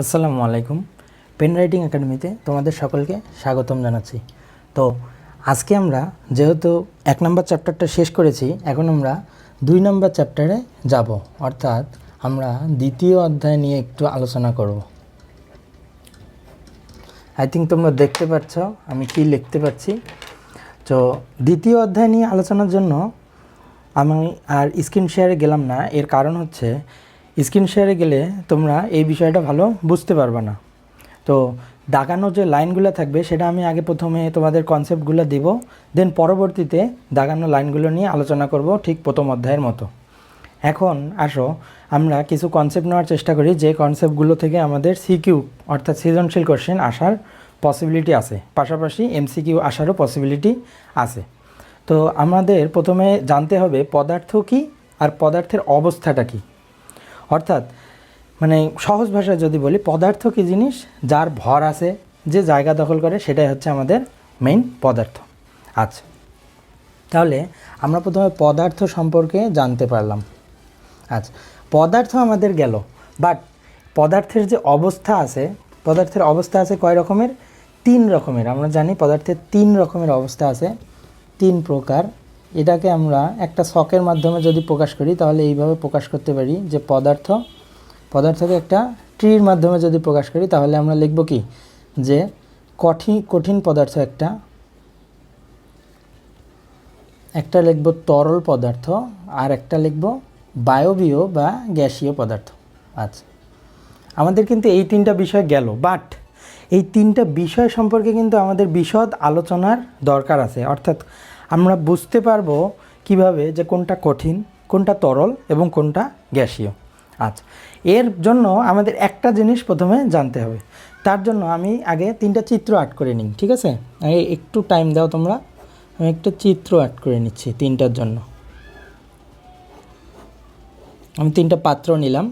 আসসালামু আলাইকুম। Pen writing একাডেমিতে তোমাদের সকলকে স্বাগতম জানাচ্ছি। তো, আজকে আমরা যেহেতু এক নম্বর চ্যাপ্টারটা শেষ করেছি, এখন আমরা দুই নম্বর চ্যাপ্টারে যাব। অর্থাৎ আমরা দ্বিতীয় অধ্যায় নিয়ে একটু আলোচনা করব। আই থিঙ্ক তোমরা দেখতে পাচ্ছ, আমি কি লিখতে পারছি? তো, দ্বিতীয় অধ্যায় নিয়ে আলোচনার জন্য আমি আর স্ক্রিন শেয়ারে গেলাম না। এর কারণ হচ্ছে স্ক্রিন শেয়ারে গেলে তোমরা এই বিষয়টা ভালো বুঝতে পারবে না। তো দাগানো যে লাইনগুলো থাকবে, সেটা আমি আগে প্রথমে তোমাদের কনসেপ্টগুলো দিব দেন পরবর্তীতে দাগানো লাইনগুলো নিয়ে আলোচনা করব ঠিক প্রথম অধ্যায়ের মতো। এখন আসো, আমরা কিছু কনসেপ্ট নেওয়ার চেষ্টা করি, যে কনসেপ্টগুলো থেকে আমাদের সিকিউ অর্থাৎ সৃজনশীল কোশ্চেন আসার পসিবিলিটি আছে। পাশাপাশি এমসিকিউ আসারও পসিবিলিটি আছে। তো আমাদের প্রথমে জানতে হবে পদার্থ কি আর পদার্থের অবস্থাটা কি। অর্থাৎ মানে সহজ ভাষায় যদি বলি, পদার্থ কি জিনিস? যার ভর আছে, যে জায়গা দখল করে, সেটাই হচ্ছে আমাদের মেইন পদার্থ। আচ্ছা তাহলে আমরা প্রথমে পদার্থ সম্পর্কে জানতে পারলাম। আচ্ছা পদার্থ আমাদের গেল বাট পদার্থের যে অবস্থা আছে, পদার্থের অবস্থা আছে কয় রকমের? তিন রকমের। আমরা জানি পদার্থের তিন রকমের অবস্থা আছে, তিন প্রকার। এটাকে আমরা একটা শখের মাধ্যমে যদি প্রকাশ করি, তাহলে এইভাবে প্রকাশ করতে পারি যে পদার্থ, পদার্থকে একটা ট্রির মাধ্যমে যদি প্রকাশ করি, তাহলে আমরা লিখব কি? যে কঠিন কঠিন পদার্থ একটা একটা লিখব তরল পদার্থ, আর একটা লিখব বায়বীয় বা গ্যাসীয় পদার্থ। আচ্ছা। আমাদের কিন্তু এই তিনটা বিষয় গেল, বাট এই তিনটা বিষয় সম্পর্কে কিন্তু আমাদের বিশদ আলোচনার দরকার আছে। অর্থাৎ আমরা বুঝতে পারব কীভাবে যে কোনটা কঠিন, কোনটা তরল এবং কোনটা গ্যাসীয়। আচ্ছা এর জন্য আমাদের একটা জিনিস প্রথমে জানতে হবে। তার জন্য আমি আগে তিনটা চিত্র আর্ট করে নিই, ঠিক আছে? একটু টাইম দাও তোমরা। আমি একটা চিত্র আর্ট করে নিচ্ছি তিনটার জন্য। আমি তিনটা পাত্র নিলাম।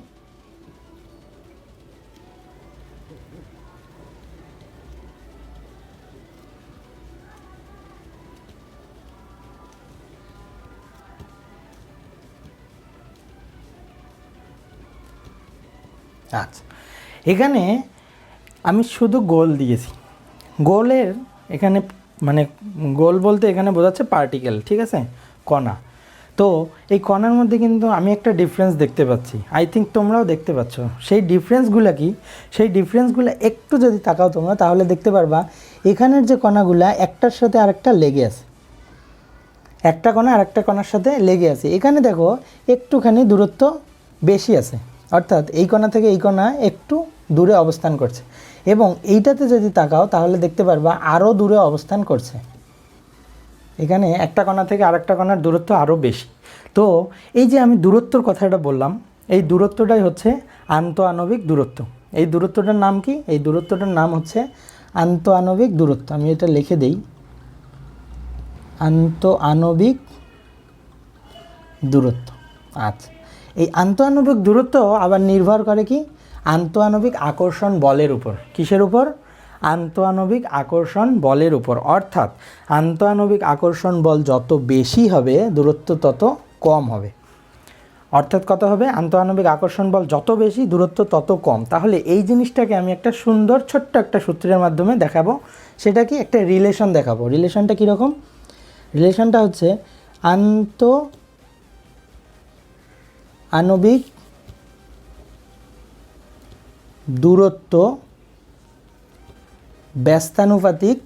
আচ্ছা। এখানে আমি শুধু গোল দিয়েছি। গোলের এখানে মানে গোল বলতে এখানে বোঝাচ্ছে পার্টিকেল ঠিক আছে? কণা। তো এই কণার মধ্যে কিন্তু আমি একটা ডিফারেন্স দেখতে পাচ্ছি। আই থিঙ্ক তোমরাও দেখতে পাচ্ছ। সেই ডিফারেন্সগুলো কি? সেই ডিফারেন্সগুলো একটু যদি তাকাও তোমরা, তাহলে দেখতে পারবা, এখানের যে কণাগুলা একটার সাথে আরেকটা লেগে আছে। একটা কণা আরেকটা কণার সাথে লেগে আছে। এখানে দেখো, একটুখানি দূরত্ব বেশি আছে। অর্থাৎ এই কণা থেকে এই কণা একটু দূরে অবস্থান করছে। এবং এইটাতে যদি তাকাও, তাহলে দেখতে পারবা আরও দূরে অবস্থান করছে। এখানে একটা কণা থেকে আরেকটা কণার দূরত্ব আরও বেশি। তো এই যে আমি দূরত্বর কথাটা বললাম, এই দূরত্বটাই হচ্ছে আন্ত আণবিক দূরত্ব। এই দূরত্বটার নাম কি? এই দূরত্বটার নাম হচ্ছে আন্ত আণবিক দূরত্ব। আমি এটা লিখে দেই। আন্ত আণবিক দূরত্ব। আচ্ছা। এই আন্তঃআণবিক দূরত্ব আবার নির্ভর করে কি? আন্তঃআণবিক আকর্ষণ বলের উপর। কিসের উপর? আন্তঃআণবিক আকর্ষণ বলের উপর। অর্থাৎ আন্তঃআণবিক আকর্ষণ বল যত বেশি হবে, দূরত্ব তত কম হবে। অর্থাৎ কত হবে? আন্তঃআণবিক আকর্ষণ বল যত বেশি, দূরত্ব তত কম। তাহলে এই জিনিসটাকে আমি একটা সুন্দর ছোট্ট একটা সূত্রের মাধ্যমে দেখাবো। সেটা কি একটা রিলেশন দেখাবো। রিলেশনটা কীরকম? রিলেশনটা হচ্ছে আন্ত আণবিক দূরত্ব, ব্যস্তানুপাতিক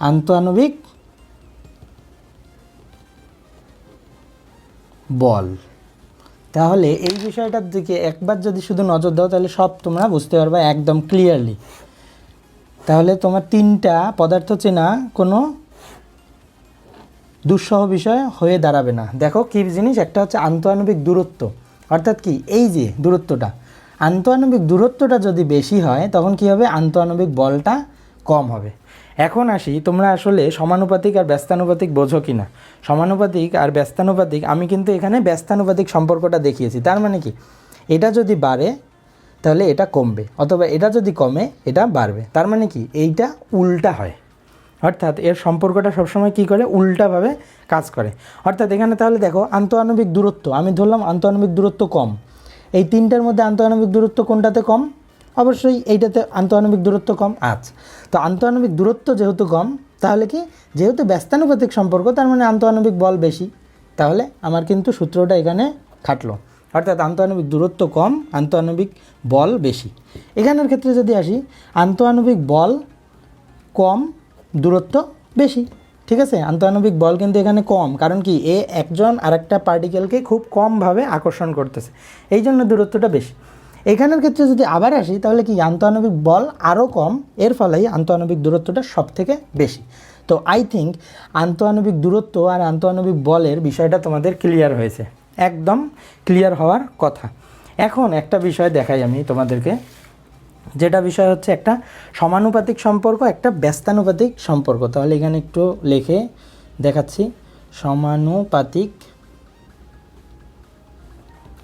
আন্তঃআণবিক বল। তাহলে এই বিষয়টার দিকে একবার যদি শুধু নজর দাও, তাহলে সব তোমরা বুঝতে পারবে একদম ক্লিয়ারলি তাহলে তোমার তিনটা পদার্থ চেনা কোনো দুঃসহ বিষয় হয়ে দাঁড়াবে না। দেখো কী জিনিস, একটা হচ্ছে আন্তঃআণবিক দূরত্ব। অর্থাৎ কি? এই যে দূরত্বটা। আন্তঃআণবিক দূরত্বটা যদি বেশি হয়, তখন কি হবে? আন্তঃআণবিক বলটা কম হবে। এখন আসি, তোমরা আসলে সমানুপাতিক আর ব্যস্তানুপাতিক বোঝো কি না সমানুপাতিক আর ব্যস্তানুপাতিক, আমি কিন্তু এখানে ব্যস্তানুপাতিক সম্পর্কটা দেখিয়েছি। তার মানে কি? এটা যদি বাড়ে, তাহলে এটা কমবে। অথবা এটা যদি কমে, এটা বাড়বে। তার মানে কি? এইটা উল্টা হয়। অর্থাৎ এর সম্পর্কটা সবসময় কী করে? উল্টাভাবে কাজ করে। অর্থাৎ এখানে তাহলে দেখো, আন্তঃআণবিক দূরত্ব। আমি ধরলাম আন্তঃআণবিক দূরত্ব কম। এই তিনটার মধ্যে আন্তঃআণবিক দূরত্ব কোনটাতে কম? অবশ্যই এইটাতে আন্তঃআণবিক দূরত্ব কম। আচ্ছা। তো আন্তঃআণবিক দূরত্ব যেহেতু কম, তাহলে কি? যেহেতু ব্যস্তানুপাতিক সম্পর্ক, তার মানে আন্তঃআণবিক বল বেশি। তাহলে আমার কিন্তু সূত্রটা এখানে খাটলো। অর্থাৎ আন্তঃআণবিক দূরত্ব কম, আন্তঃআণবিক বল বেশি। এখানের ক্ষেত্রে যদি আসি, আন্তঃআণবিক বল কম দূরত্ব বেশি। ঠিক আছে? আন্তঃআণবিক বল কিন্তু এখানে কম। কারণ কি? এ একজন আরেকটা পার্টিকেলকে খুব কমভাবে আকর্ষণ করতেছে। এই জন্য দূরত্বটা বেশি। এখানের ক্ষেত্রে যদি আবার আসি, তাহলে কি আন্তঃআণবিক বল আরও কম? এর ফলেই আন্তঃআণবিক দূরত্বটা সব থেকে বেশি। তো আই থিঙ্ক আন্তঃআণবিক দূরত্ব আর আন্তঃআণবিক বলের বিষয়টা তোমাদের ক্লিয়ার হয়েছে। একদম ক্লিয়ার হওয়ার কথা। এখন একটা বিষয় দেখাই আমি তোমাদেরকে। যেটা বিষয় হচ্ছে একটা সমানুপাতিক সম্পর্ক, একটা ব্যস্তানুপাতিক সম্পর্ক। তাহলে এখানে একটু লিখে দেখাচ্ছি। সমানুপাতিক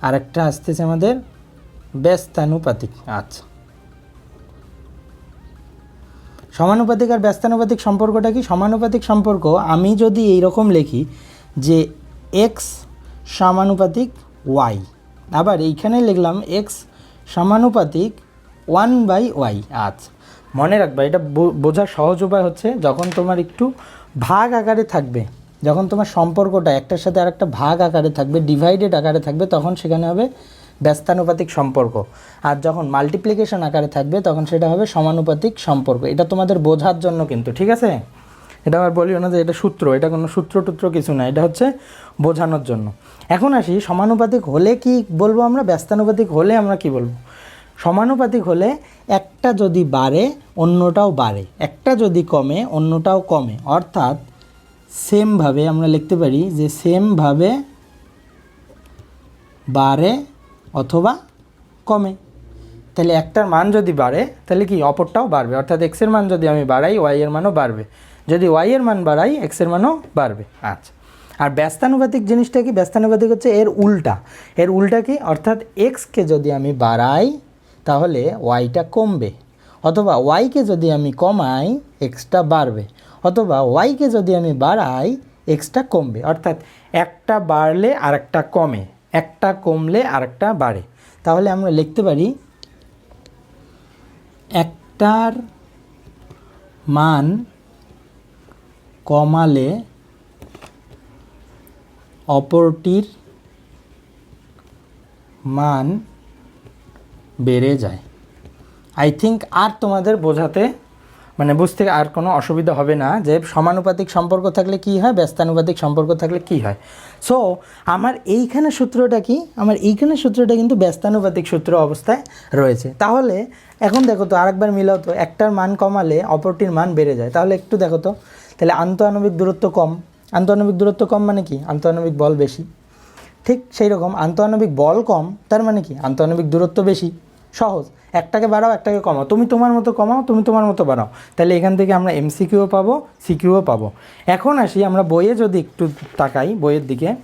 আরেকটা আসতেছে আমাদের, ব্যস্তানুপাতিক। আচ্ছা। সমানুপাতিক আর ব্যস্তানুপাতিক সম্পর্কটা কি? সমানুপাতিক সম্পর্ক আমি যদি এই রকম লিখি যে এক্স সমানুপাতিক ওয়াই আবার এইখানে লিখলাম এক্স সমানুপাতিক ওয়ান বাই ওয়াই আচ্ছা। মনে রাখবা, এটা বোঝার সহজ উপায় হচ্ছে যখন তোমার একটু ভাগ আকারে থাকবে, যখন তোমার সম্পর্কটা একটার সাথে আরেকটা ভাগ আকারে থাকবে ডিভাইডেড আকারে থাকবে, তখন সেখানে হবে ব্যস্তানুপাতিক সম্পর্ক। আর যখন মাল্টিপ্লিকেশন আকারে থাকবে, তখন সেটা হবে সমানুপাতিক সম্পর্ক। এটা তোমাদের বোঝার জন্য কিন্তু, ঠিক আছে? এটা আবার বলিও না যে এটা সূত্র, এটা কোনো সূত্র টুত্র কিছু না, এটা হচ্ছে বোঝানোর জন্য। এখন আসি, সমানুপাতিক হলে কি বলব আমরা? ব্যস্তানুপাতিক হলে আমরা কি বলব? সমানুপাতিক হলে একটা যদি বাড়ে, অন্যটাও বাড়ে। একটা যদি কমে, অন্যটাও কমে। অর্থাৎ সেমভাবে আমরা লিখতে পারি যে সেমভাবে বাড়ে অথবা কমে। তাহলে একটার মান যদি বাড়ে, তাহলে কি অপরটাও বাড়বে? অর্থাৎ এক্সের মান যদি আমি বাড়াই ওয়াইয়ের মানও বাড়বে। যদি ওয়াইয়ের মান বাড়াই এক্সের মানও বাড়বে। আচ্ছা। আর ব্যস্তানুপাতিক জিনিসটা কি? ব্যস্তানুপাতিক হচ্ছে এর উল্টা। এর উল্টা কি? অর্থাৎ এক্সকে যদি আমি বাড়াই তাহলে ওয়াইটা কমবে। অথবা ওয়াইকে যদি আমি কমাই এক্সটা বাড়বে। অথবা ওয়াইকে যদি আমি বাড়াই এক্সটা কমবে। অর্থাৎ একটা বাড়লে আরেকটা কমে। একটা কমলে আরেকটা বাড়ে। তাহলে আমরা লিখতে পারি, একটার মান কমালে অপরটির মান বেড়ে যায়। আই থিঙ্ক আর তোমাদের বোঝাতে মানে বুঝতে আর কোনো অসুবিধা হবে না যে সমানুপাতিক সম্পর্ক থাকলে কি হয়, ব্যস্তানুপাতিক সম্পর্ক থাকলে কি হয়। সো আমার এইখানে সূত্রটা কি? আমার এইখানে সূত্রটা কিন্তু ব্যস্তানুপাতিক সূত্র অবস্থায় রয়েছে। তাহলে, এখন দেখো তো আরেকবার মিলাও তো, একটার মান কমালে অপরটির মান বেড়ে যায়। তাহলে একটু দেখো তো, তাহলে আন্তঃআণবিক দূরত্ব কম। আন্তঃআণবিক দূরত্ব কম মানে কি? আন্তঃআণবিক বল বেশি। ঠিক সেই রকম আন্তঃআণবিক বল কম, তার মানে কি? আন্তঃআণবিক দূরত্ব বেশি। সহজ। একটাকে বাড়াও, একটাকে কমাও। তুমি তোমার মতো কমাও, তুমি তোমার মতো বাড়াও। তাহলে এখান থেকে আমরা এমসিকিউও পাবো সিকিউও পাবো। এখন আসি আমরা বইয়ে যদি একটু তাকাই, বইয়ের দিকে।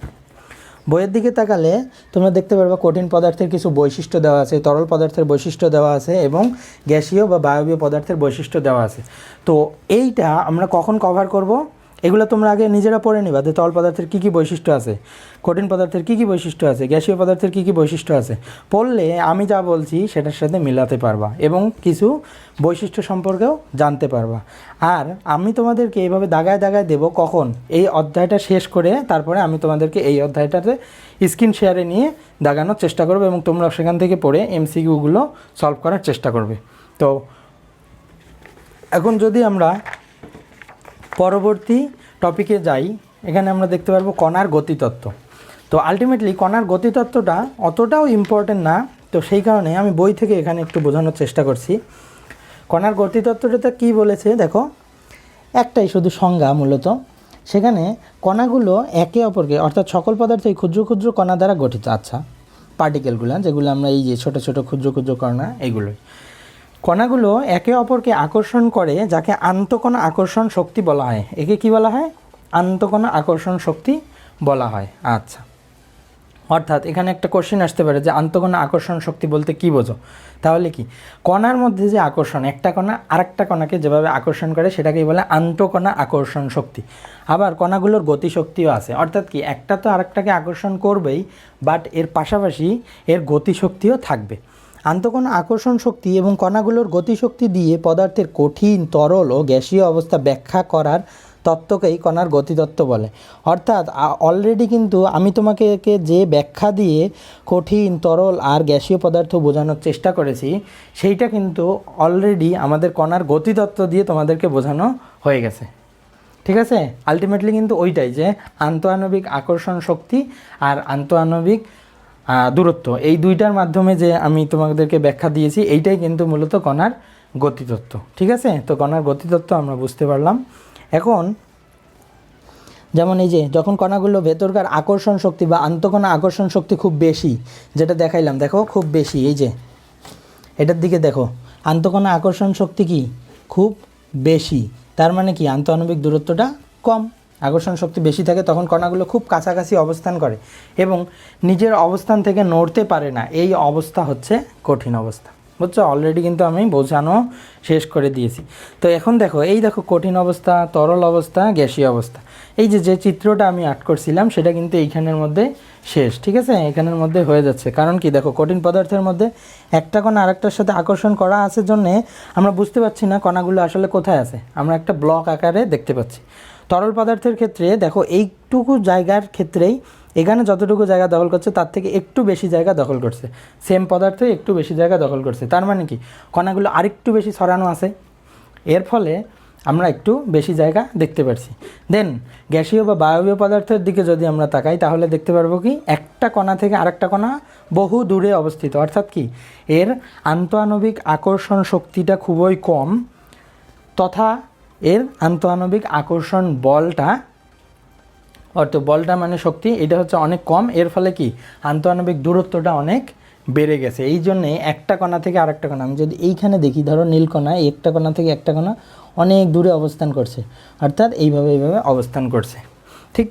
বইয়ের দিকে তাকালে তোমরা দেখতে পারবে কঠিন পদার্থের কিছু বৈশিষ্ট্য দেওয়া আছে, তরল পদার্থের বৈশিষ্ট্য দেওয়া আছে এবং গ্যাসীয় বা বায়বীয় পদার্থের বৈশিষ্ট্য দেওয়া আছে। তো এইটা আমরা কখন কভার করব? এগুলো তোমরা আগে নিজেরা পড়ে নিবা যে তরল পদার্থের কী কী বৈশিষ্ট্য আছে, কঠিন পদার্থের কী কী বৈশিষ্ট্য আছে, গ্যাসীয় পদার্থের কী কী বৈশিষ্ট্য আছে, পড়লে আমি যা বলছি সেটার সাথে মিলাতে পারবা এবং কিছু বৈশিষ্ট্য সম্পর্কেও জানতে পারবা। আর আমি তোমাদেরকে এইভাবে দাগায় দাগায় দেব কখন? এই অধ্যায়টা শেষ করে তারপরে আমি তোমাদেরকে এই অধ্যায়টাতে স্ক্রিন শেয়ারে নিয়ে দাগানোর চেষ্টা করব এবং তোমরা সেখান থেকে পড়ে এমসিকিউগুলো সলভ করার চেষ্টা করবে। তো এখন যদি আমরা পরবর্তী টপিকে যাই, এখানে আমরা দেখতে পারব কণার গতিতত্ত্ব। তো আলটিমেটলি কণার গতিতত্ত্বটা অতটাও ইম্পর্টেন্ট না, তো সেই কারণে আমি বই থেকে এখানে একটু বোঝানোর চেষ্টা করছি। কণার গতিতত্ত্বটাতে কী বলেছে? দেখো, একটাই শুধু সংজ্ঞা মূলত। সেখানে কণাগুলো একে অপরকে, অর্থাৎ সকল পদার্থই ক্ষুদ্র ক্ষুদ্র কণা দ্বারা গঠিত। আচ্ছা পার্টিকেলগুলো যেগুলো আমরা এই যে ছোটো ছোটো ক্ষুদ্র ক্ষুদ্র কণা, এগুলোই। কণাগুলো একে অপরকে আকর্ষণ করে, যাকে আন্তঃকণা আকর্ষণ শক্তি বলা হয়। একে কি বলা হয়? আন্তঃকণা আকর্ষণ শক্তি বলা হয়। আচ্ছা। অর্থাৎ এখানে একটা কোশ্চেন আসতে পারে যে আন্তঃকণা আকর্ষণ শক্তি বলতে কি বোঝো? তাহলে কি? কণার মধ্যে যে আকর্ষণ, একটা কণা আরেকটা কণাকে যেভাবে আকর্ষণ করে সেটাকেই বলে আন্তঃকণা আকর্ষণ শক্তি। আবার কণাগুলোর গতিশক্তিও আছে। অর্থাৎ কি? একটা তো আরেকটাকে আকর্ষণ করবেই বাট এর পাশাপাশি এর গতিশক্তিও থাকবে। আন্তঃকণা আকর্ষণ শক্তি এবং কণাগুলোর গতিশক্তি দিয়ে পদার্থের কঠিন, তরল ও গ্যাসীয় অবস্থা ব্যাখ্যা করার তত্ত্বকেই কণার গতিতত্ত্ব বলে। অর্থাৎ অলরেডি কিন্তু আমি তোমাকে যে ব্যাখ্যা দিয়ে কঠিন, তরল আর গ্যাসীয় পদার্থ বোঝানোর চেষ্টা করেছি, সেইটা কিন্তু অলরেডি আমাদের কণার গতিতত্ত্ব দিয়ে তোমাদেরকে বোঝানো হয়ে গেছে। ঠিক আছে? আলটিমেটলি কিন্তু ওইটাই যে আন্তঃআণবিক আকর্ষণ শক্তি আর আন্তঃআণবিক দূরত্ব। এই দুইটার মাধ্যমে যে আমি তোমাদেরকে ব্যাখ্যা দিয়েছি, এইটাই কিন্তু মূলত কণার গতিতত্ত্ব। ঠিক আছে? তো কণার গতিতত্ত্ব আমরা বুঝতে পারলাম। এখন, যেমন এই যে, যখন কণাগুলো ভেতরকার আকর্ষণ শক্তি বা আন্তঃকণা আকর্ষণ শক্তি খুব বেশি, যেটা দেখাইলাম, দেখো, খুব বেশি, এই যে, এটার দিকে দেখো, আন্তঃকণা আকর্ষণ শক্তি কি? খুব বেশি। তার মানে কি? আন্তঃআণবিক দূরত্বটা কম। আকর্ষণ শক্তি বেশি থাকে, তখন কণাগুলো খুব কাছাকাছি অবস্থান করে এবং নিজের অবস্থান থেকে নড়তে পারে না। এই অবস্থা হচ্ছে কঠিন অবস্থা। বুঝছ? অলরেডি কিন্তু আমি বোঝানো শেষ করে দিয়েছি। তো এখন দেখো, এই দেখো কঠিন অবস্থা, তরল অবস্থা, গ্যাসীয় অবস্থা। এই যে যে চিত্রটা আমি আর্ট করছিলাম, সেটা কিন্তু এইখানের মধ্যে শেষ, ঠিক আছে? এখানের মধ্যে হয়ে যাচ্ছে। কারণ কি দেখো, কঠিন পদার্থের মধ্যে একটা কণা আরেকটার সাথে আকর্ষণ করা আছে জন্যে আমরা বুঝতে পারছি না কণাগুলো আসলে কোথায় আছে। আমরা একটা ব্লক আকারে দেখতে পাচ্ছি। তরল পদার্থের ক্ষেত্রে দেখো এইটুকু জায়গার ক্ষেত্রেই এখানে যতটুকু জায়গা দখল করছে, তার থেকে একটু বেশি জায়গা দখল করছে। সেম পদার্থ একটু বেশি জায়গা দখল করছে। তার মানে কি? কণাগুলো আরেকটু বেশি ছড়ানো আছে। এর ফলে আমরা একটু বেশি জায়গা দেখতে পারছি। দেন গ্যাসীয় বা বায়বীয় পদার্থের দিকে যদি আমরা তাকাই, তাহলে দেখতে পারব কি? একটা কণা থেকে আরেকটা কণা বহু দূরে অবস্থিত। অর্থাৎ কি? এর আন্তঃআণবিক আকর্ষণ শক্তিটা খুবই কম, তথা এর আন্তঃআণবিক আকর্ষণ বলটা অর্থাৎ বলটা মানে শক্তি, এটা হচ্ছে অনেক কম, এর ফলে কি? আন্তঃআণবিক দূরত্বটা অনেক বেড়ে গেছে। এই জন্যে একটা কণা থেকে আরেকটা কণা, আমি যদি এইখানে দেখি, ধরো নীলকণা একটা কণা থেকে একটা কণা অনেক দূরে অবস্থান করছে, অর্থাৎ এইভাবে এইভাবে অবস্থান করছে। ঠিক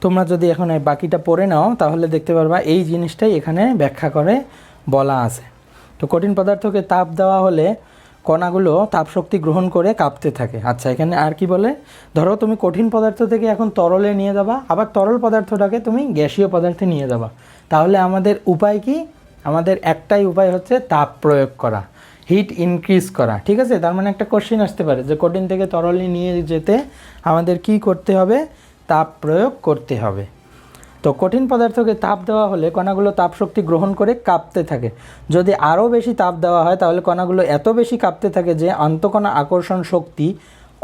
তোমরা যদি এখন বাকিটা পড়ে নাও, তাহলে দেখতে পারবা এই জিনিসটাই এখানে ব্যাখ্যা করে বলা আছে। তো কঠিন পদার্থকে তাপ দেওয়া হলে কণাগুলো তাপশক্তি গ্রহণ করে কাঁপতে থাকে। আচ্ছা এখানে আর কি বলে? ধরো তুমি কঠিন পদার্থ থেকে এখন তরলে নিয়ে যাবা, আবার তরল পদার্থটাকে তুমি গ্যাসীয় পদার্থে নিয়ে যাবা। তাহলে আমাদের উপায় কি? আমাদের একটাই উপায় হচ্ছে তাপ প্রয়োগ করা, হিট ইনক্রিজ করা, ঠিক আছে? তার মানে একটা কোশ্চেন আসতে পারে যে কঠিন থেকে তরলে নিয়ে যেতে আমাদের কি করতে হবে? তাপ প্রয়োগ করতে হবে। তো কঠিন পদার্থকে তাপ দেওয়া হলে কণাগুলো তাপশক্তি গ্রহণ করে কাঁপতে থাকে। যদি আরও বেশি তাপ দেওয়া হয়, তাহলে কণাগুলো এত বেশি কাঁপতে থাকে যে আন্তঃকণা আকর্ষণ শক্তি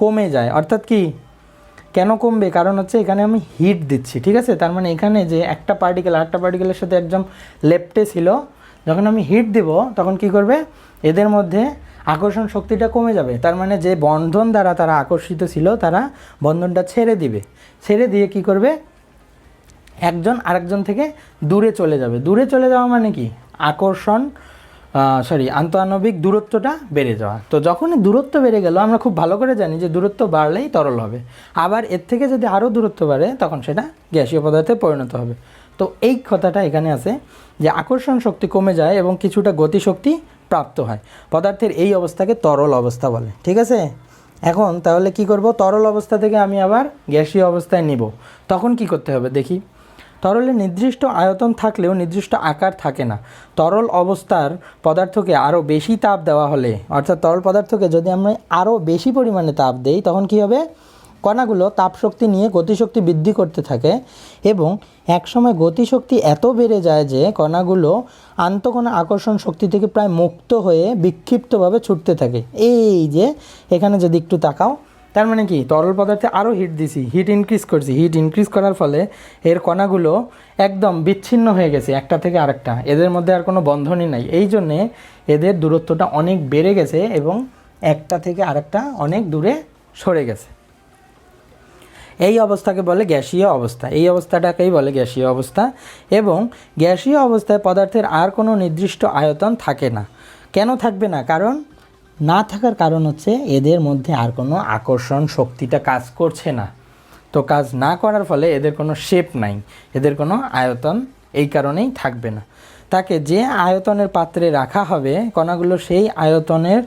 কমে যায়। অর্থাৎ কি? কেন কমবে? কারণ হচ্ছে এখানে আমি হিট দিচ্ছি, ঠিক আছে? তার মানে এখানে যে একটা পার্টিকেল আরেকটা পার্টিকেলের সাথে একদম লেপটে ছিল, যখন আমি হিট দেব, তখন কি করবে? এদের মধ্যে আকর্ষণ শক্তিটা কমে যাবে। তার মানে যে বন্ধন দ্বারা তারা আকর্ষিত ছিল, তারা বন্ধনটা ছেড়ে দিবে। ছেড়ে দিয়ে কি করবে? একজন আরেকজন থেকে দূরে চলে যাবে। দূরে চলে যাওয়া মানে কি? আকর্ষণ সরি আন্তঃআণবিক দূরত্বটা বেড়ে যাওয়া। তো যখনই দূরত্ব বেড়ে গেল, আমরা খুব ভালো করে জানি যে দূরত্ব বাড়লেই তরল হবে। আবার এর থেকে যদি আরও দূরত্ব বাড়ে, তখন সেটা গ্যাসীয় পদার্থে পরিণত হবে। তো এই কথাটা এখানে আছে যে আকর্ষণ শক্তি কমে যায় এবং কিছুটা গতিশক্তি প্রাপ্ত হয়। পদার্থের এই অবস্থাকে তরল অবস্থা বলে। ঠিক আছে? এখন তাহলে কি করব? তরল অবস্থা থেকে আমি আবার গ্যাসীয় অবস্থায় নিব। তখন কি করতে হবে? দেখি। তরলে নির্দিষ্ট আয়তন থাকলেও নির্দিষ্ট আকার থাকে না। তরল অবস্থার পদার্থকে আরও বেশি তাপ দেওয়া হলে, অর্থাৎ তরল পদার্থকে যদি আমরা আরও বেশি পরিমাণে তাপ দেই, তখন কি হবে? কণাগুলো তাপশক্তি নিয়ে গতিশক্তি বৃদ্ধি করতে থাকে এবং একসময় গতিশক্তি এত বেড়ে যায় যে কণাগুলো আন্তঃকণা আকর্ষণ শক্তি থেকে প্রায় মুক্ত হয়ে বিক্ষিপ্তভাবে ছুটতে থাকে। এই যে, এখানে যদি একটু তাকাও। তার মানে কি? তরল পদার্থে আরও হিট দিছি হিট ইনক্রিজ করছি। হিট ইনক্রিজ করার ফলে এর কণাগুলো একদম বিচ্ছিন্ন হয়ে গেছে, একটা থেকে আরেকটা। এদের মধ্যে আর কোনো বন্ধনই নাই। এই জন্যে এদের দূরত্বটা অনেক বেড়ে গেছে এবং একটা থেকে আরেকটা অনেক দূরে সরে গেছে। এই অবস্থাকে বলে গ্যাসীয় অবস্থা। এই অবস্থাটাকেই বলে গ্যাসীয় অবস্থা এবং গ্যাসীয় অবস্থায় পদার্থের আর কোনো নির্দিষ্ট আয়তন থাকে না। কেন থাকবে না? কারণ না থাকার কারণ হচ্ছে এদের মধ্যে আর কোনো আকর্ষণ শক্তিটা কাজ করছে না। তো কাজ না করার ফলে এদের কোনো শেপ নাই, এদের কোনো আয়তন এই কারণেই থাকবে না। তাকে যে আয়তনের পাত্রে রাখা হবে, কণাগুলো সেই আয়তনের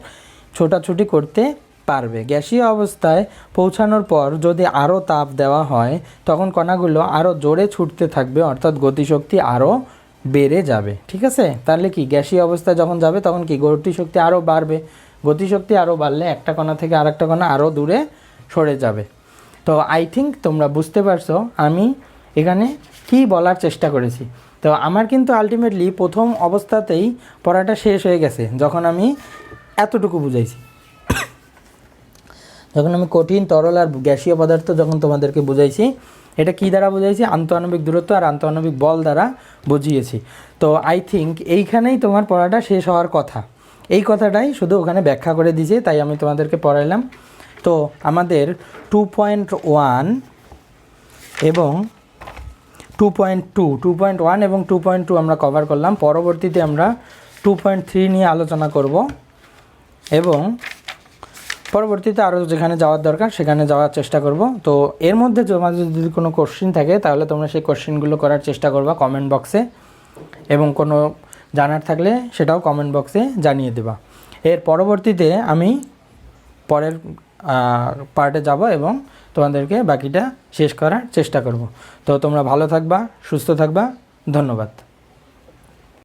ছোটাছুটি করতে পারবে। গ্যাসীয় অবস্থায় পৌঁছানোর পর যদি আরও তাপ দেওয়া হয়, তখন কণাগুলো আরও জোরে ছুটতে থাকবে, অর্থাৎ গতিশক্তি আরও বেড়ে যাবে। ঠিক আছে? তাহলে কি? গ্যাসীয় অবস্থায় যখন যাবে, তখন কি? গতিশক্তি আরও বাড়বে। গতিশক্তি আরও বাড়লে একটা কণা থেকে আর একটা কণা আরও দূরে সরে যাবে। তো আই থিঙ্ক তোমরা বুঝতে পারছ আমি এখানে কি বলার চেষ্টা করেছি। তো আমার কিন্তু আলটিমেটলি প্রথম অবস্থাতেই পড়াটা শেষ হয়ে গেছে, যখন আমি এতটুকু বুঝাইছি। যখন আমি কঠিন, তরল আর গ্যাসীয় পদার্থ যখন তোমাদেরকে বুঝাইছি, এটা কী দ্বারা বুঝাইছি? আন্তঃআণবিক দূরত্ব আর আন্তঃআণবিক বল দ্বারা বুঝিয়েছি। তো আই থিঙ্ক এইখানেই তোমার পড়াটা শেষ হওয়ার কথা। এই কথাটাই শুধু ওখানে ব্যাখ্যা করে দিয়েছে, তাই আমি তোমাদেরকে পড়াইলাম। তো আমাদের টু পয়েন্ট ওয়ান এবং two point two two point one এবং টু পয়েন্ট টু আমরা কভার করলাম। পরবর্তীতে আমরা টু পয়েন্ট থ্রি নিয়ে আলোচনা করব এবং পরবর্তীতে আরও যেখানে যাওয়ার দরকার সেখানে যাওয়ার চেষ্টা করব। তো এর মধ্যে তোমাদের যদি কোনো কোশ্চিন থাকে, তাহলে তোমরা সেই কোশ্চিনগুলো করার চেষ্টা করবা কমেন্ট বক্সে এবং কোনো জানার থাকলে সেটাও কমেন্ট বক্সে জানিয়ে দেবা। এর পরবর্তীতে আমি পরের পার্টে যাব এবং তোমাদেরকে বাকিটা শেষ করার চেষ্টা করব। তো তোমরা ভালো থাকবা, সুস্থ থাকবা, ধন্যবাদ।